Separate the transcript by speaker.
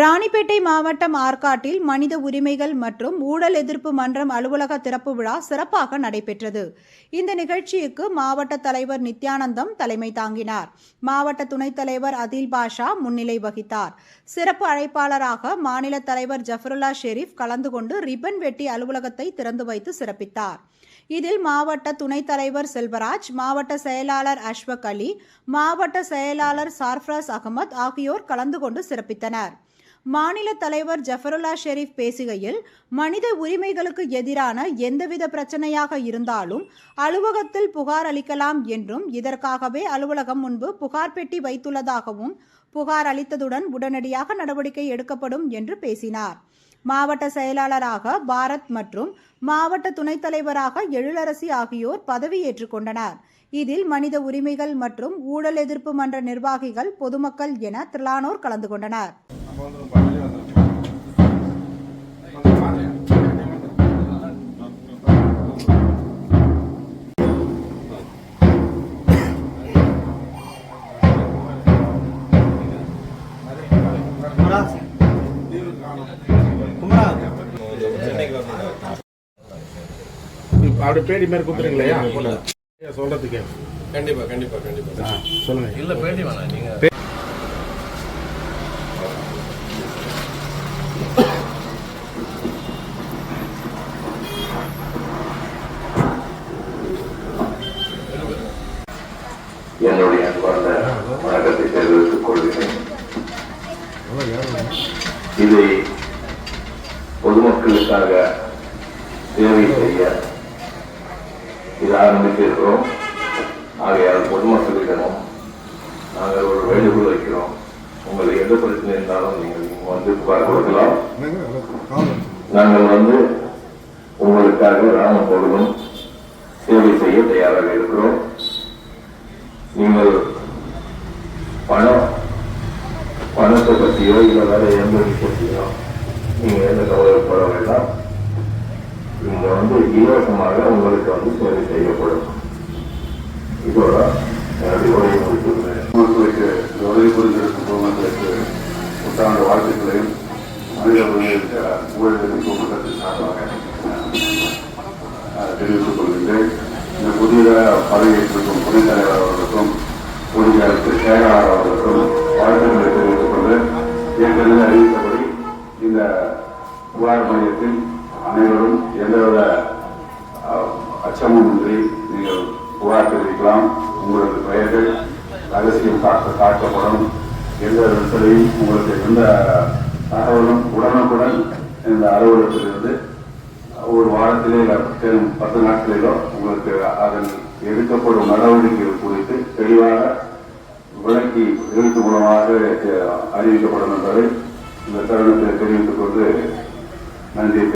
Speaker 1: ராணிப்பேட்டை மாவட்டம் ஆற்காட்டில் மனித உரிமைகள் மற்றும் ஊழல் எதிர்ப்பு மன்றம் அலுவலக திறப்பு விழா சிறப்பாக நடைபெற்றது. இந்த நிகழ்ச்சிக்கு மாவட்ட தலைவர் நித்யானந்தம் தலைமை தாங்கினார். மாவட்ட துணைத் தலைவர் அதில் பாஷா முன்னிலை வகித்தார். சிறப்பு அழைப்பாளராக மாநில தலைவர் ஜஃபருல்லா ஷெரீப் கலந்து கொண்டு ரிப்பன் வெட்டி அலுவலகத்தை திறந்து வைத்து சிறப்பித்தார். இதில் மாவட்ட துணைத் தலைவர் செல்வராஜ் மாவட்ட செயலாளர் அஷ்வக் அலி மாவட்ட செயலாளர் சார்ஃப்ராஸ் அகமது ஆகியோர் கலந்து கொண்டு சிறப்பித்தனர். மாநில தலைவர் ஜஃபருல்லா ஷெரீப் பேசுகையில் மனித உரிமைகளுக்கு எதிரான எந்தவித பிரச்சனையாக இருந்தாலும் அலுவலகத்தில் புகார் அளிக்கலாம் என்றும் இதற்காகவே அலுவலகம் முன்பு புகார் பெட்டி வைத்துள்ளதாகவும் புகார் அளித்ததுடன் உடனடியாக நடவடிக்கை எடுக்கப்படும் என்று பேசினார். மாவட்ட செயலாளராக பாரத் மற்றும் மாவட்ட துணைத் தலைவராக எழிலரசி ஆகியோர் பதவியேற்றுக் கொண்டனர். இதில் மனித உரிமைகள் மற்றும் ஊழல் எதிர்ப்பு மன்ற நிர்வாகிகள் பொதுமக்கள் என திரளானோர் கலந்து கொண்டனர்.
Speaker 2: அப்படி பேடி மாதிரி கொடுத்துருங்களேயா சொல்றதுக்கு.
Speaker 3: கண்டிப்பா கண்டிப்பா கண்டிப்பா.
Speaker 2: சொல்லுங்க.
Speaker 3: இல்ல பேட்டி வேணாம். நீங்க
Speaker 4: என்னுடைய அன்பார்ந்த வணக்கத்தை தெரிவித்துக் கொள்கிறேன் இதை பொதுமக்களுக்காக சேவை செய்ய இது ஆரம்பித்திருக்கிறோம் ஆகையால் பொதுமக்களிடமும் நாங்கள் ஒரு வேண்டுகோள் வைக்கிறோம் உங்களுக்கு எந்த பிரச்சனை இருந்தாலும் நீங்கள் வந்து புகார் கொடுக்கலாம் நாங்கள் வந்து உங்களுக்காக ராம பொழுதும் சேவை செய்ய தயாராக இருக்கிறோம் நீங்கள் பணம் பணத்தை பற்றியோ இல்லை வேற எந்த பற்றியோ நீங்க எந்த கவலைப்பட வேண்டாம் இங்க வந்து இலவசமாக உங்களுக்கு வந்து சேவை செய்யப்படும். இதோட என்னுடைய உரையை முடித்துள்ளேன்?
Speaker 5: மக்களுக்கு உதவி புரிந்திருக்கும் குடும்பத்திற்கு புத்தாண்டு வாழ்த்துக்களையும் மனித உரிமைகளுக்கு ஊழல் எதிர்ப்பு சார்பாக தெரிவித்துக் கொள்கின்றேன். இந்த புதிதாக பதவியேற்றிருக்கும் துணைத் தலைவர் குடியரசு செயலாளர் அவர்களுக்கும் வாழ்த்துக்களை தெரிவித்துக் கொண்டு ஏற்கனவே அறிவித்தபடி இந்த புகார் மையத்தில் அனைவரும் எந்தவித அச்சமும் இன்றி நீங்கள் புகார் தெரிவிக்கலாம். உங்களது பெயர்கள் ரகசியம் காக்க காக்கப்படும். எந்த இடத்திலையும் உங்களுக்கு எந்த தகவலும் உடனுக்குடன் இந்த அலுவலகத்திலிருந்து ஒரு வாரத்திலே பத்து பத்து நாட்களிலோ உங்களுக்கு அதன் எடுக்கப்படும் நடவடிக்கைகள் குறித்து தெளிவாக விளக்கி எழுத்து மூலமாக அறிவிக்கப்படும் என்பதை இந்த தருணத்தை தெரிவித்துக் கொண்டு நன்றி.